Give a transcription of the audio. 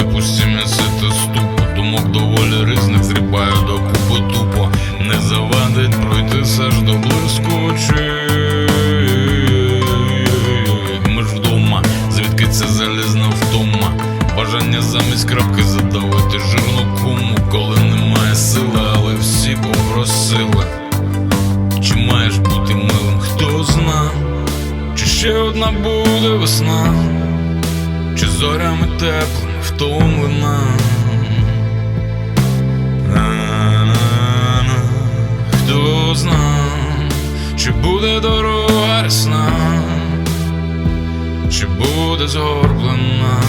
це пусті м'яси та ступо. Думок доволі різних зрібаю до купи тупо. Не завадить пройтись аж до блискучі Ми ж вдома, звідки це залізна втома? Бажання замість крапки задавити жирну куму Коли немає сили, але всі попросили. Чи маєш бути милим, хто зна Чи ще одна буде весна зорями теплими втомлена. Хто зна, чи буде дорога ясна, чи буде згорблена